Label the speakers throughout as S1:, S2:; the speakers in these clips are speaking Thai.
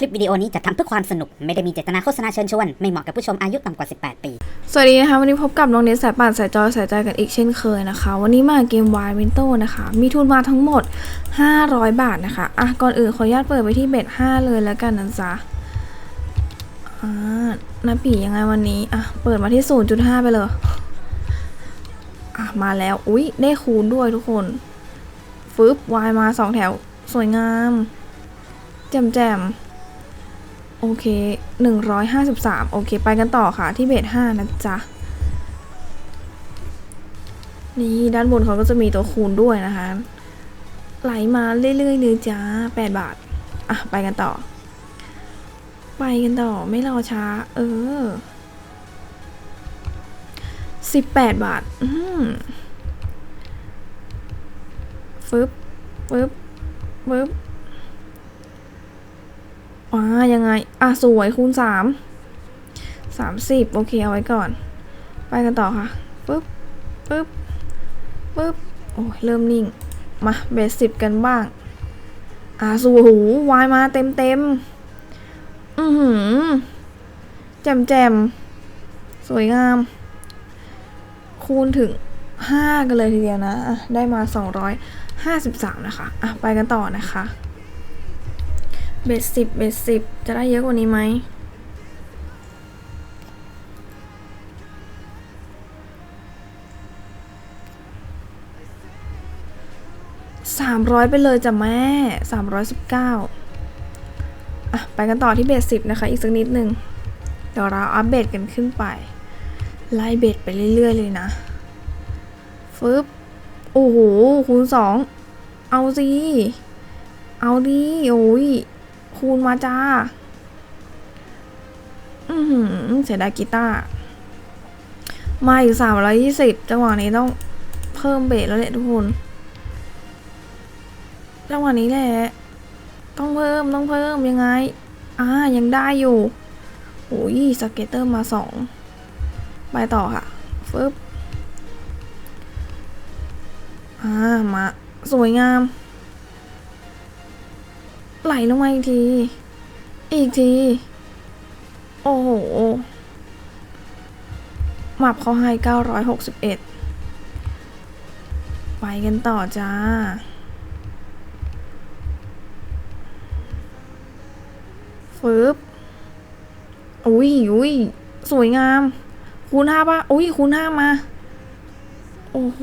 S1: คลิปวิดีโอนี้จะทำเพื่อความสนุก ไม่ได้มีเจตนาโฆษณาเชิญชวน ไม่เหมาะกับผู้ชมอายุต่ำกว่า 18 ปี
S2: สวัสดีนะคะ วันนี้พบกับน้องเนสสายป่านสายจอยสายใจกันอีกเช่นเคยนะคะ วันนี้มาเกมวายวินโตนะคะ มีทุนมาทั้งหมด 500 บาทนะคะ อะ ก่อนอื่นขออนุญาตเปิดไปที่เบ็ด5เลยแล้วกันนะจ๊ะอ่านาปียังไงวันนี้ อะ เปิดมาที่ 0.5 ไปเลย อะ มาแล้ว อุ๊ย ได้คูณด้วยทุกคน ฟึบวายมา 2 แถว สวยงาม แจ่มแจ่ม โอเค 153 โอเค ไปกันต่อค่ะ ที่เบส5นะจ๊ะ นี่ด้านบนเขาก็จะมีตัวคูณด้วยนะคะ ไหลมาเรื่อยๆเลยจ้า 8 บาท อะ ไปกันต่อ ไปกันต่อ ไม่รอช้า เออ 18 บาท อืมฟึบฟึบฟึบ ว้ายังไง อะ สวยคูณสามสามสิบโอเค เอาไว้ก่อน ไปกันต่อค่ะปึ๊บปึ๊บปึ๊บโอ้ยเริ่มนิ่ง มาเบสสิบกันบ้าง อะสูหูวายมาเต็มเต็มอือหือแจมแจมสวยงาม คูณถึงห้ากันเลยทีเดียวนะอะได้มาสองร้อยห้าสิบสามนะคะ อะ ไปกันต่อนะคะ เบสสิบเบสสิบจะได้เยอะกว่านี้ไหมสามร้อยไปเลยจ้ะแม่สามร้อยสิบเก้าอะ ไปกันต่อที่เบสสิบนะคะ อีกสักนิดหนึ่งเดี๋ยวเราอัปเดตกันขึ้นไป ไล่เบสไปเรื่อย ๆ เลยนะ ฟึบ โอ้โห คูณสอง เอาสิ เอาดิ โอ้ย คูณมาจ้า อือหือเสียดายกีตาร์มาอีกสามร้อยี่สิบจังหวะนี้ต้องเพิ่มเบสแล้วแหละทุกคน จังหวะนี้แหละ ต้องเพิ่มต้องเพิ่มยังไง อ่า ยังได้อยู่โอ้ยสเก็ตเตอร์มาสองไปต่อค่ะฟึบอ่า มา สวยงาม ไหลลงมาอีกที อีกที โอ้โหหมับเขาให้961 ไปกันต่อจ้าฟึบอุ้ยอุ้ยสวยงาม คูณห้าป่ะ อุ้ยคูณห้ามา โอ้โห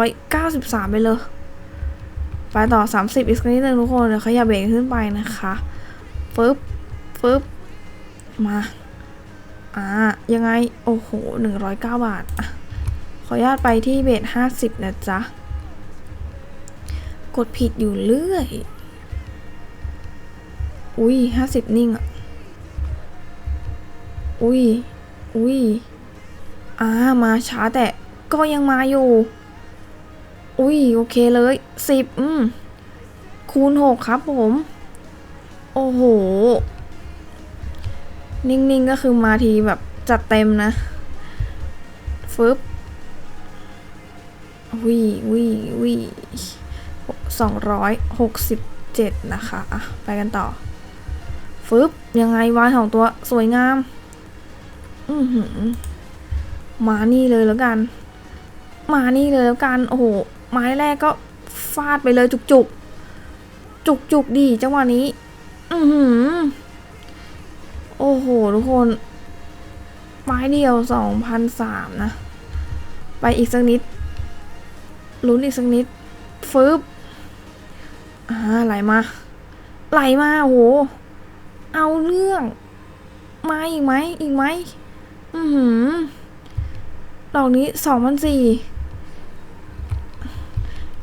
S2: 793ไปเลย ไปต่อ 30 อีกสักนิดนึงทุกคนเดี๋ยวขยับเบรกขึ้นไปนะคะฟึบฟึบมาอ่ายังไง โอ้โห 109 บาทอะขออนุญาตไปที่เบรส50นะจ๊ะ กดผิดอยู่เรื่อย อุ้ย50นิ่งอะ อุ้ย อุ้ยอ่ามาช้าแต่ก็ยังมาอยู่ อุ้ยโอเคเลยสิบอืมคูณหกครับผม โอ้โห นิ่งๆก็คือมาทีแบบจัดเต็มนะ ฟึบวิวิวิสองร้อยหกสิบเจ็ดนะคะอะไปกันต่อ ฟึบยังไงวายของตัวสวยงาม อือหือมานี่เลยแล้วกัน มานี่เลยแล้วกัน โอ้โห ไม้แรกก็ฟาดไปเลยจุกจุกจุกจุกดีจังหวะนี้ อือหือ โอ้โห ทุกคน ไม้เดียวสองพันสามนะ ไปอีกสักนิด ลุ้นอีกสักนิดฟึบอ่าไหลมา ไหลมา โอ้โห เอาเรื่อง มาอีกไหม อีกไหม อือหือ ดอกนี้สองพันสี่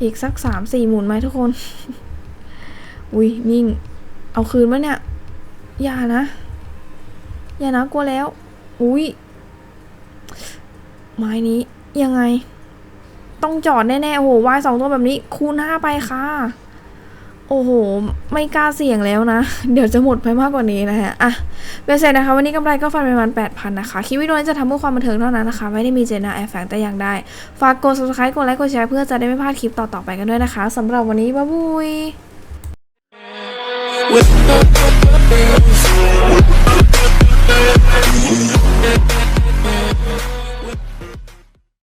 S2: อีกสักสามสี่หมุนไหมทุกคน อุ้ยนิ่ง เอาคืนมาเนี่ย อย่านะ อย่านะกลัวแล้ว อุ้ยไม้นี้ยังไง ต้องจอดแน่ๆ โอ้โหวายสองตัวแบบนี้ คูณห้าไปค่ะ โอ้โห ไม่กล้าเสี่ยงแล้วนะ เดี๋ยวจะหมดไปมากกว่านี้นะฮะ อะเบสเสร็จนะคะ วันนี้กำไรก็ฟันไปประมาณ8,000 นะคะ คลิปวิดีโอนี้จะทำเพื่อความบันเทิงเท่านั้นนะคะ ไม่ได้มีเจตนาแอบแฝงแต่อย่างใดฝากกด subscribe กดไลค์กดแชร์เพื่อจะได้ไม่พลาดคลิปต่อๆไปกันด้วยนะคะสำหรับวันนี้บ๊ายบาย
S3: with